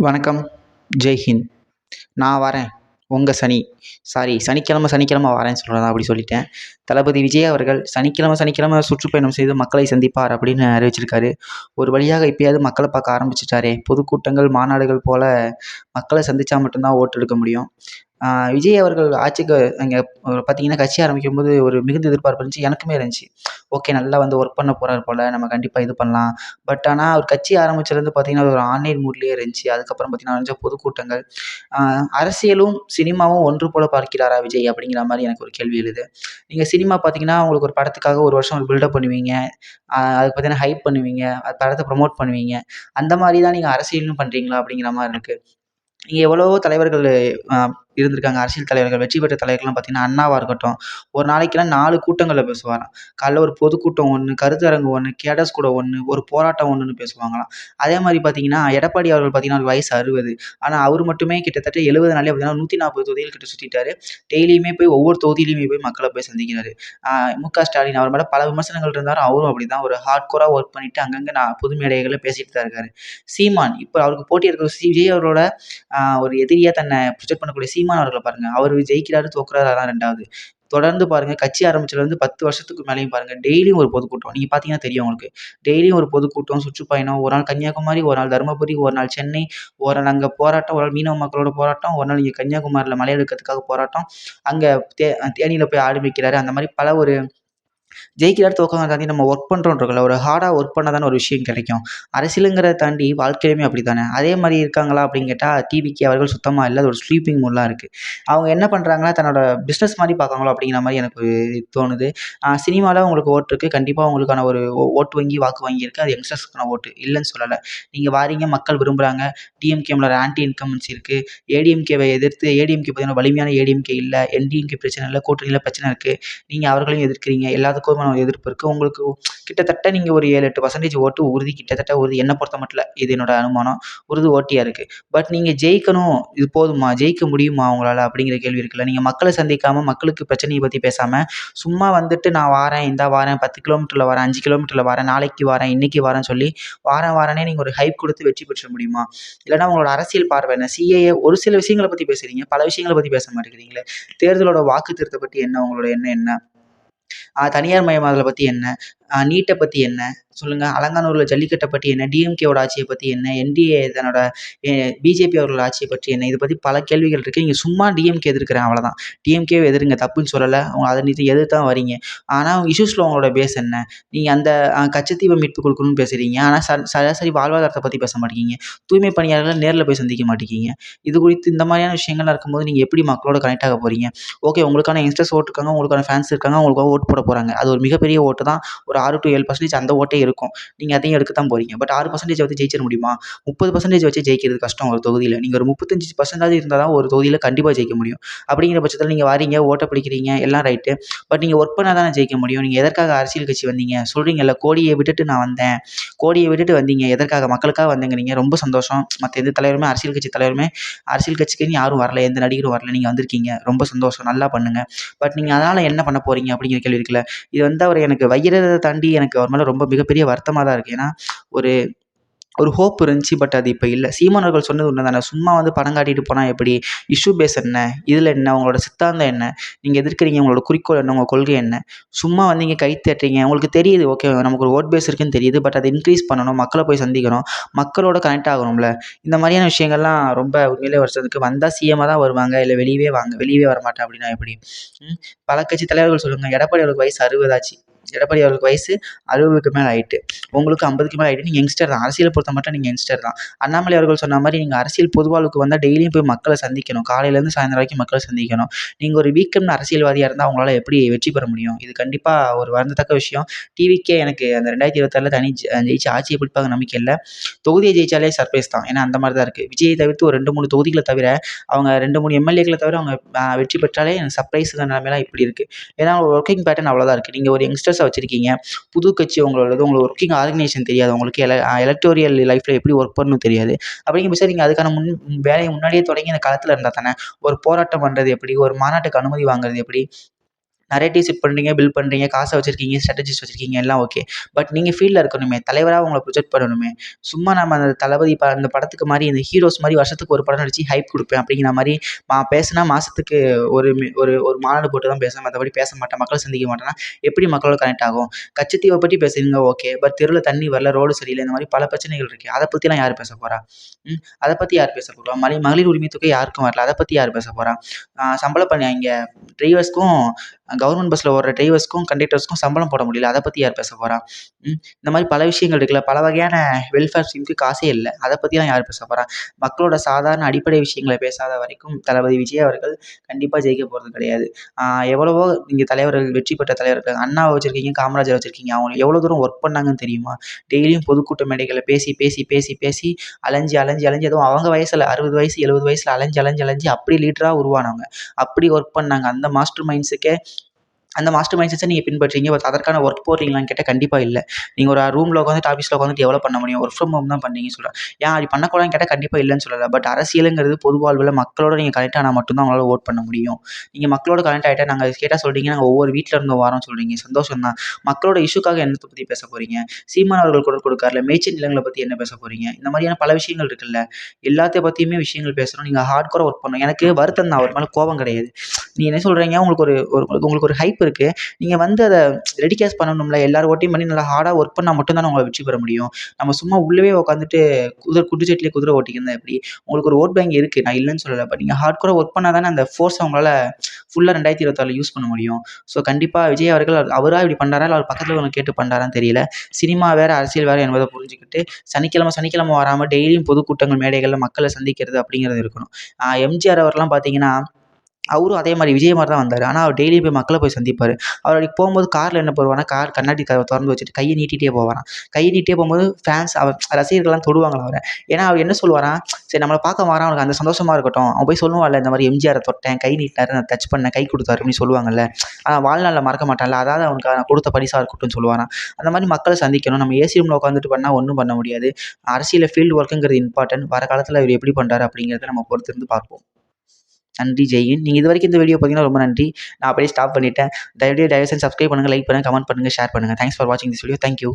வணக்கம். ஜெய்ஹிந்த் நான் வரேன். உங்கள் சனி. சாரி சனிக்கிழமை சனிக்கிழமை வரேன்னு சொல்கிறதா அப்படி சொல்லிட்டேன். தளபதி விஜய் அவர்கள் சனிக்கிழமை சனிக்கிழமை சுற்றுப்பயணம் செய்து மக்களை சந்திப்பார் அப்படின்னு அறிவிச்சிருக்காரு. ஒரு வழியாக இப்பயாவது மக்களை பார்க்க ஆரம்பிச்சிட்டாரே. பொதுக்கூட்டங்கள் மாநாடுகள் போல் மக்களை சந்தித்தா மட்டும்தான் ஓட்டு எடுக்க முடியும். விஜய் அவர்கள் ஆட்சிக்கு அங்கே பார்த்தீங்கன்னா கட்சி ஆரம்பிக்கும் போது ஒரு மிகுந்த எதிர்பார்ப்பு இருந்துச்சு எனக்குமே இருந்துச்சு. ஓகே நல்லா வந்து ஒர்க் பண்ண போகிறாரு போல் நம்ம கண்டிப்பாக இது பண்ணலாம். பட் ஆனால் அவர் கட்சி ஆரம்பிச்சதுலேருந்து பார்த்தீங்கன்னா ஒரு ஆன்லைன் மூட்லேயே இருந்துச்சு. அதுக்கப்புறம் பார்த்தீங்கன்னா நிறைய பொதுக்கூட்டங்கள். அரசியலும் சினிமாவும் ஒன்று போல் பார்க்கிறாரா விஜய் அப்படிங்கிற மாதிரி எனக்கு ஒரு கேள்வி எழுது. நீங்கள் சினிமா பார்த்தீங்கன்னா உங்களுக்கு ஒரு படத்துக்காக ஒரு வருஷம் ஒரு பில்டப் பண்ணுவீங்க. அதுக்கு பார்த்தீங்கன்னா ஹைப் பண்ணுவீங்க. அது படத்தை ப்ரொமோட் பண்ணுவீங்க. அந்த மாதிரி தான் நீங்கள் அரசியலும் பண்ணுறீங்களா அப்படிங்கிற மாதிரி இருக்குது நீங்கள் எவ்வளவோ தலைவர்கள் இருந்திருக்காங்க. அரசியல் தலைவர்கள் வெற்றி பெற்ற தலைவர்கள்லாம் பார்த்தீங்கன்னா அண்ணாவாக இருக்கட்டும் ஒரு நாளைக்கெல்லாம் நாலு கூட்டங்களில் பேசுவாராம். காலைல ஒரு பொதுக்கூட்டம் ஒன்று கருத்தரங்கு ஒன்று கேடஸ் கூட ஒன்று ஒரு போராட்டம் ஒன்றுன்னு பேசுவாங்களாம். அதே மாதிரி பார்த்தீங்கன்னா எடப்பாடி அவர்கள் பார்த்தீங்கன்னா வயசு அறுபது. ஆனால் அவர் மட்டுமே கிட்டத்தட்ட எழுபது நாளே பார்த்தீங்கன்னா நூற்றி நாற்பது தொகுதிகள் கிட்ட சுற்றிட்டாரு டெய்லியுமே போய் ஒவ்வொரு தொகுதியிலையுமே போய் மக்களை போய் சந்திக்கிறாரு. மு க ஸ்டாலின் அவர் மேலே பல விமர்சனங்கள் இருந்தாலும் அவரும் அப்படி தான் ஒரு ஹார்ட்கோராக ஒர்க் பண்ணிவிட்டு அங்கங்கே நான் பொது மேடைகளில் பேசிட்டு தான் இருக்காரு. சீமான் இப்போ அவருக்கு போட்டி இருக்கிற விஜய் அவரோட ஒரு எதிரியாக தன்னை ப்ரொஜெக்ட் பண்ணக்கூடிய சீமான் சீமான் அவர்களை பாருங்கள் அவர் ஜெயிக்கிறாரு தோக்குறாரு அதான் ரெண்டாவது. தொடர்ந்து பாருங்கள் கட்சி ஆரம்பிச்சதுலேருந்து பத்து வருஷத்துக்கு மேலேயும் பாருங்கள் டெய்லியும் ஒரு பொதுக்கூட்டம். நீங்கள் பார்த்தீங்கன்னா தெரியும் உங்களுக்கு. டெய்லியும் ஒரு பொதுக்கூட்டம் சுற்றுப்பயணம் ஒரு நாள் கன்னியாகுமரி ஒரு நாள் தருமபுரி ஒரு நாள் சென்னை ஒரு நாள் அங்கே போராட்டம் ஒரு நாள் மீனவ மக்களோட போராட்டம் ஒரு நாள் இங்கே கன்னியாகுமரியில் மலை எடுக்கிறதுக்காக போராட்டம். அங்கே தே தேனியில் போய் ஆரம்பிக்கிறாரு அந்த மாதிரி பல ஒரு ஜெயிக்கிறார் தோக்கங்கிறத தாண்டி நம்ம ஒர்க் பண்ணுறோன்றதுல ஒரு ஹார்டாக ஒர்க் பண்ணால் தானே ஒரு விஷயம் கிடைக்கும். அரசியலுங்கிறத தாண்டி வாழ்க்கையிலுமே அப்படி தானே அதே மாதிரி இருக்காங்களா அப்படின்னு கேட்டால் டிவிக்கு அவர்கள் சுத்தமாக இல்லை அது ஒரு ஸ்லீப்பிங் மூட்லாம் இருக்குது அவங்க என்ன பண்ணுறாங்கன்னா தன்னோட பிஸ்னஸ் மாதிரி பார்க்காங்களோ அப்படிங்கிற மாதிரி எனக்கு தோணுது. சினிமாவில் உங்களுக்கு ஓட்டு இருக்குது கண்டிப்பாக உங்களுக்கான ஒரு ஓட்டு வங்கி வாக்கு வங்கி இருக்குது அது யங்ஸ்டர்ஸ்க்கான ஓட்டு. இல்லைன்னு சொல்லலை. நீங்கள் வாரீங்க மக்கள் விரும்புகிறாங்க டிஎம்கேமில் ஆன்டி இன்கம்ஸ் இருக்குது ஏடிஎம்கேவை எதிர்த்து ஏடிஎம்கே பார்த்தீங்கன்னா வலிமையான ஏடிஎம்கே இல்லை என்டிஎம்கே பிரச்சனை இல்லை கூட்டணியில் பிரச்சனை இருக்குது நீங்கள் அவர்களையும் எதிர்க்கிறீங்க. எல்லாத்துக்கும் எதிர்ப்பு இருக்குது உங்களுக்கு கிட்டத்தட்ட நீங்கள் ஒரு ஏழு எட்டு பர்சன்டேஜ் ஓட்டு உறுதி கிட்டத்தட்ட உறுதி. என்னை பொறுத்த மட்டும் இது என்னோட அனுமானம். உறுதி ஓட்டியாக இருக்குது பட் நீங்கள் ஜெயிக்கணும் இது போதுமா? ஜெயிக்க முடியுமா உங்களால்? அப்படிங்கிற கேள்வி இருக்குல்ல. நீங்கள் மக்களை சந்திக்காமல் மக்களுக்கு பிரச்சனையை பற்றி பேசாமல் சும்மா வந்துட்டு நான் வாரேன் இந்தா வாரேன் பத்து கிலோமீட்டரில் வரேன் அஞ்சு கிலோமீட்டரில் வரேன் நாளைக்கு வரேன் இன்றைக்கி வரேன்னு சொல்லி வாரம் வாரனே நீங்கள் ஒரு ஹைப் கொடுத்து வெற்றி பெற்ற முடியுமா? இல்லைனா உங்களோட அரசியல் பார்வை என்ன? சிஏஏ ஒரு சில விஷயங்களை பற்றி பேசுகிறீங்க பல விஷயங்களை பற்றி பேச மாட்டேங்கிறீங்களே. தேர்தலோட வாக்கு திருத்த பற்றி என்ன? உங்களோட எண்ணம் என்ன? தனியார் மயமாதலை பற்றி என்ன? நீட்டை பற்றி என்ன? சொல்லுங்கள் அலங்காநல்லூரில் ஜல்லிக்கட்டை பற்றி என்ன? டிஎம்கேவோட ஆட்சியை பற்றி என்ன? என்டிஏ தன்னோட பிஜேபி அவர்களோட ஆட்சியை பற்றி என்ன? இதை பற்றி பல கேள்விகள் இருக்குது நீங்கள் சும்மா டிஎம்கே எதிர்க்கிறேன் அவ்வளோதான் டிஎம்கே எதிருங்க தப்புன்னு சொல்லலை. அவங்க அதை நீ எதிர்த்து தான் வரீங்க ஆனால் அவங்க இஷ்யூஸில் உங்களோட பேஸ் என்ன? நீங்கள் அந்த கச்சத்தீவை மீட்பு கொடுக்கணும்னு பேசுகிறீங்க ஆனால் ச சராசரி வாழ்வாதாரத்தை பற்றி பேச மாட்டேங்கிங்க தூய்மை பணியாளர்களை நேரில் போய் சந்திக்க மாட்டேங்கிங்க இது குறித்து இந்த மாதிரியான விஷயங்கள்லாம் இருக்கும்போது நீங்கள் எப்படி மக்களோட கனெக்ட் ஆக போகிறீங்க ஓகே உங்களுக்கான யங்ஸ்டர்ஸ் ஓட்டு இருக்காங்க உங்களுக்கான ஃபேன்ஸ் இருக்காங்க உங்களுக்காக ஓட்டு போட போகிறாங்க அது ஒரு மிகப்பெரிய ஓட்டு தான். ஒரு ஆறு டு ஏழு பர்சன்டேஜ் அந்த ஓட்டே இருக்கும். நீங்கள் அதையும் எடுக்க தான் போகிறீங்க பட் ஆறு பர்சன்டேஜ் வந்து ஜெயிச்சிட முடியுமா? முப்பது பர்சன்டேஜ் வச்சு ஜெயிக்கிறது கஷ்டம் ஒரு தொகுதியில். நீங்கள் ஒரு முப்பத்தஞ்சு பர்சன்டேஜ் இருந்தால் தான் ஒரு தொகுதியில் கண்டிப்பாக ஜெயிக்க முடியும். அப்படிங்கிற பட்சத்தில் நீங்கள் வாரீங்க ஓட்டை பிடிக்கிறீங்க எல்லாம் ரைட்டு பட் நீங்கள் ஒர்க் பண்ணால் தானே ஜெயிக்க முடியும். நீங்கள் எதற்காக அரசியல் கட்சி வந்தீங்க? சொல்கிறீங்கல்ல கோடியை விட்டுட்டு நான் வந்தேன். கோடியை விட்டுட்டு வந்தீங்க. எதற்காக? மக்களுக்காக வந்தேங்கிறீங்க. ரொம்ப சந்தோஷம். மற்ற எந்த தலைவருமே அரசியல் கட்சி தலைவருமே அரசியல் கட்சிக்குன்னு யாரும் வரல. எந்த நடிகரும் வரல. நீங்கள் வந்திருக்கீங்க. ரொம்ப சந்தோஷம். நல்லா பண்ணுங்கள் பட் நீங்கள் அதனால் என்ன பண்ண போகிறீங்க அப்படிங்கிற கேள்வி இருக்குல்ல. இது வந்து அவர் எனக்கு வைகிறத தாண்டி எனக்கு அவர் மேலே ரொம்ப மிகப்பெரிய வருத்தமாக தான் இருக்குது ஏன்னா ஒரு ஒரு ஹோப் இருந்துச்சு பட் அது இப்போ இல்லை. சீமானவர்கள் சொன்னது உண்மை தானே சும்மா வந்து படம் காட்டிட்டு போனால் எப்படி? இஷ்யூ பேஸ் என்ன? இதில் என்ன? உங்களோட சித்தாந்தம் என்ன? நீங்கள் எதிர்க்கிறீங்க உங்களோட குறிக்கோள் என்ன? உங்கள் கொள்கை என்ன? சும்மா வந்து நீங்கள் கை தட்டுறீங்க உங்களுக்கு தெரியுது ஓகே நமக்கு ஒரு ஓட் பேஸ் இருக்குன்னு தெரியுது பட் அதை இன்க்ரீஸ் பண்ணணும் மக்களை போய் சந்திக்கணும் மக்களோட கனெக்ட் ஆகணும்ல. இந்த மாதிரியான விஷயங்கள்லாம் ரொம்ப உண்மையிலே வருஷத்துக்கு வந்தால் சிஎம்மாக தான் வருவாங்க இல்லை வெளியவே வாங்க வெளியவே வரமாட்டேன் அப்படின்னா எப்படி? பல கட்சி தலைவர்கள் சொல்லுங்கள் எடப்பாடி அவருக்கு வயசு அறுபதாச்சு எடப்பாடி அவர்களுக்கு வயசு அறுபதுக்கு மேலே ஆகிட்டு உங்களுக்கு ஐம்பதுக்கு மேலே ஆகிட்டு நீங்கள் யங்ஸ்டர் தான். அரசியல் பொறுத்த மட்டும் நீங்கள் யங்ஸ்டர் தான். அண்ணாமலை அவர்கள் சொன்ன மாதிரி நீங்கள் அரசியல் பொதுவாளுக்கு வந்தால் டெய்லியும் போய் மக்களை சந்திக்கணும். காலையிலேருந்து சாயந்தரம் வரைக்கும் மக்களை சந்திக்கணும். நீங்கள் ஒரு வீக்கம்னு அரசியல்வாதியாக இருந்தால் அவங்களால எப்படி வெற்றி பெற முடியும்? இது கண்டிப்பாக ஒரு வருந்தத்தக்க விஷயம். டிவிக்கே எனக்கு அந்த ரெண்டாயிரத்தி இருபத்தாறில் தனி ஜெயிச்சு ஆட்சியை பிடிப்பாங்க நம்பிக்கை இல்லை. தொகுதியை ஜெயிச்சாலே சர்ப்ரைஸ் தான். ஏன்னா அந்த மாதிரி தான் இருக்குது விஜயை தவிர்த்து ஒரு ரெண்டு மூணு தொகுதிகளை தவிர அவங்க ரெண்டு மூணு எம்எல்ஏக்களை தவிர அவங்க வெற்றி பெற்றாலே எனக்கு சர்ப்ரைஸுங்கிற நிலமையெல்லாம் இப்படி இருக்குது ஏன்னா ஒர்க்கிங் பேட்டர்ன் அவ்வளோதான் இருக்குது நீங்கள் ஒரு யங்ஸ்டர்ஸ் யங்ஸ்டர்ஸை வச்சுருக்கீங்க. புது கட்சி உங்களோடது உங்களுக்கு ஒர்க்கிங் ஆர்கனைசேஷன் தெரியாது. உங்களுக்கு எல எலக்டோரியல் லைஃப்பில் எப்படி ஒர்க் பண்ணணும் தெரியாது. அப்படிங்க பட்சம் நீங்கள் அதுக்கான முன் வேலையை முன்னாடியே தொடங்கி அந்த காலத்தில் இருந்தால் தானே ஒரு போராட்டம் பண்ணுறது எப்படி? ஒரு மாநாட்டுக்கு அனுமதி வாங்குறது எப்படி? நிறைய செட் பண்ணுறீங்க பில்ட் பண்ணுறீங்க காசை வச்சுருக்கீங்க ஸ்ட்ராட்டஜிஸ் வச்சுருக்கீங்க எல்லாம் ஓகே பட் நீங்கள் ஃபீல்டில் இருக்கணுமே தலைவராக உங்களை ப்ரொஜெக்ட் பண்ணணுமே. சும்மா நம்ம அந்த தளபதி ப அந்த படத்துக்கு மாதிரி இந்த ஹீரோஸ் மாதிரி வருஷத்துக்கு ஒரு படம் நடிச்சு ஹைப் கொடுப்பேன் அப்படிங்கிற மாதிரி மா பேசினா மாதத்துக்கு ஒரு ஒரு ஒரு மாநாடு போட்டு தான் பேசுவேன். மற்றபடி பேச மாட்டேன் மக்களை சந்திக்க மாட்டேன்னா எப்படி மக்களோட கனெக்ட் ஆகும்? கச்சத்தீவை பற்றி பேசுறீங்க ஓகே பட் தெருவில் தண்ணி வரல ரோடு சரியில்லை இந்த மாதிரி பல பிரச்சனைகள் இருக்குது அதை பற்றிலாம் யார் பேச போகிறா ம் அதை பற்றி யார் பேச போகிறா மலை மகளிர் உரிமை தொகை யாருக்கும் வரல அதை பற்றி யார் பேச போகிறா சம்பளம் பண்ணி இங்கே டிரைவர்ஸ்க்கும் கவர்மெண்ட் பஸ்ஸில் ஓடுற டிரைவர்ஸ்க்கும் கண்டக்டர்ஸ்க்கும் சம்பளம் போட முடியல. அதை பற்றி யார் பேச போகிறா இந்த மாதிரி பல விஷயங்கள் இருக்குல்ல. பல வகையான வெல்ஃபேர் ஸ்கீமுக்கு காசே இல்லை. அதை பற்றிலாம் யார் பேச போகிறா மக்களோட சாதாரண அடிப்படை விஷயங்களை பேசாத வரைக்கும் தளபதி விஜய் அவர்கள் கண்டிப்பாக ஜெயிக்க போகிறது கிடையாது. எவ்வளவோ இங்கே தலைவர்கள் வெற்றி பெற்ற தலைவர்கள் அண்ணாவை வச்சுருக்கீங்க காமராஜர் வச்சுருக்கீங்க. அவங்க எவ்வளோ தூரம் ஒர்க் பண்ணாங்கன்னு தெரியுமா? டெய்லியும் பொதுக்கூட்ட மேடைகளை பேசி பேசி பேசி பேசி அலைஞ்சு அலைஞ்சு அலைஞ்சு அதுவும் அவங்க வயசில் அறுபது வயசு எழுபது வயசில் அலைஞ்சு அலைஞ்சு அலைஞ்சு அப்படி லீடராக உருவானவங்க. அப்படி ஒர்க் பண்ணாங்க. அந்த மாஸ்டர் மைண்ட்ஸுக்கே அந்த மாஸ்டர் மைண்ட் செட்ஸை நீங்கள் பின்பற்றீங்க. பட் அதற்கான ஒர்க் போடுறீங்களான்னு கேட்டால் கண்டிப்பாக இல்லை. நீங்கள் ஒரு ரூமில் உட்காந்துட்டு ஆஃபீஸில் உட்காந்துட்டு எவ்வளோ பண்ண முடியும். ஒர்க் ஃப்ரம் ஹோம் தான் பண்ணீங்க சொல்கிறேன் ஏன் அப்படி பண்ணக்கூடாதுன்னு கேட்டால் கண்டிப்பாக இல்லைன்னு சொல்லலை. பட் அரசியலுங்கிறது பொது வாழ்வில் மக்களோட நீங்கள் கனெக்ட் ஆனால் மட்டும்தான் உங்களால் ஓட் பண்ண முடியும். நீங்கள் மக்களோட கனெக்ட் ஆகிட்டா நாங்கள் கேட்டால் சொல்கிறீங்க நாங்கள் ஒவ்வொரு வீட்டில் இருந்து வரோம் சொல்கிறீங்க சந்தோஷம் தான் மக்களோட இஷ்யூக்காக என்னத்தை பற்றி பேச போகிறீங்க சீமான் அவர்கள் குரல் கொடுக்காருல மேய்ச்சல் நிலங்களை பற்றி என்ன பேச போகிறீங்க இந்த மாதிரியான பல விஷயங்கள் இருக்குல்ல. எல்லாத்தையும் பற்றியுமே விஷயங்கள் பேசுகிறோம் நீங்கள் ஹார்ட் கோராக ஒர்க் பண்ணணும் எனக்கு வருத்தம் தான் அவர் மேலே கோபம் கிடையாது. நீங்கள் என்ன சொல்கிறீங்க உங்களுக்கு ஒரு ஒரு உங்களுக்கு ஒரு ஹைப் இருக்குது நீங்கள் வந்து அதை ரெடி கேஷ் பண்ணணும்ல எல்லாரும் ஓட்டையும் பண்ணி நல்லா ஹார்டாக ஒர்க் பண்ணால் மட்டும் தானே உங்களை வெற்றி பெற முடியும். நம்ம சும்மா உள்ளவே உட்காந்துட்டு குதிரை குடிச்சட்டிலே குதிரை ஓட்டிக்கிறதா எப்படி? உங்களுக்கு ஒரு ஓட் பேங்க் இருக்குது நான் இல்லைன்னு சொல்லலை பட் நீங்கள் ஹார்ட் கோராக ஒர்க் பண்ணால் தானே அந்த ஃபோர்ஸை உங்களால் ஃபுல்லாக ரெண்டாயிரத்தி இருபத்தாறில் யூஸ் பண்ண முடியும். ஸோ கண்டிப்பாக விஜய் அவர்கள் அவராக இப்படி பண்ணுறாரா இல்லை அவர் பக்கத்தில் ஒன்று கேட்டு பண்ணுறாரான்னு தெரியல. சினிமா வேறு அரசியல் வேறு என்பதை புரிஞ்சுக்கிட்டு சனிக்கிழமை சனிக்கிழமை வராமல் டெய்லியும் பொதுக்கூட்டங்கள் மேடைகளில் மக்களை சந்திக்கிறது அப்படிங்கிறது இருக்கணும். எம்ஜிஆர் அவர்லாம் பார்த்தீங்கன்னா அவரும் அதே மாதிரி விஜய் மாதிரி தான் வந்தார். ஆனால் அவர் டெய்லியும் போய் மக்களை போய் சந்திப்பார். அவர் அப்படி போகும்போது காரில் என்ன போடுவார்னா கார் கண்ணாடி கதவை திறந்து வச்சுட்டு கையை நீட்டிகிட்டே போவாராம். கையை நீட்டிகிட்டே போகும்போது ஃபேன்ஸ் அவர் ரசிகர்கள்லாம் தொடுவாங்களா அவரை. ஏன்னா அவர் என்ன சொல்லுவாராம் சரி நம்மளை பார்க்க வரான் அவனுக்கு அந்த சந்தோஷமாக இருக்கட்டும். அவன் போய் சொல்லுவான்ல இந்த மாதிரி எம்ஜிஆரை தொட்டேன் கை நீட்டினாரு நான் டச் பண்ணேன் கை கொடுத்தாரு அப்படின்னு சொல்லுவாங்கல்ல. ஆனால் வாழ்நாளில் மறக்க மாட்டான்ல. அதாவது அவனுக்கு நான் கொடுத்த பரிசாக இருக்கட்டும் சொல்லுவாராம். அந்த மாதிரி மக்களை சந்திக்கணும். நம்ம ஏசி ரூமில் உட்காந்துட்டு பண்ணால் ஒன்றும் பண்ண முடியாது. அரசியல் ஃபீல்டு ஒர்க்குங்கிறது இம்பார்ட்டன்ட் வர காலத்தில் இவர் எப்படி பண்ணுறாரு அப்படிங்கிறத நம்ம பொறுத்திருந்து பார்ப்போம். நன்றி ஜெயின் நீங்கள் இது வரைக்கும் இந்த வீடியோ பார்த்தீங்கன்னா ரொம்ப நன்றி. நான் அப்படியே ஸ்டாப் பண்ணிட்டேன். தயவுடைய தயவு சப்ஸ்கிரைப் பண்ணுங்கள் லைக் பண்ணுங்கள் கமெண்ட் பண்ணுங்கள் ஷேர் பண்ணுங்கள் தேங்க்ஸ் ஃபார் வாட்சிங் திஸ் வீடியோ தேங்க்யூ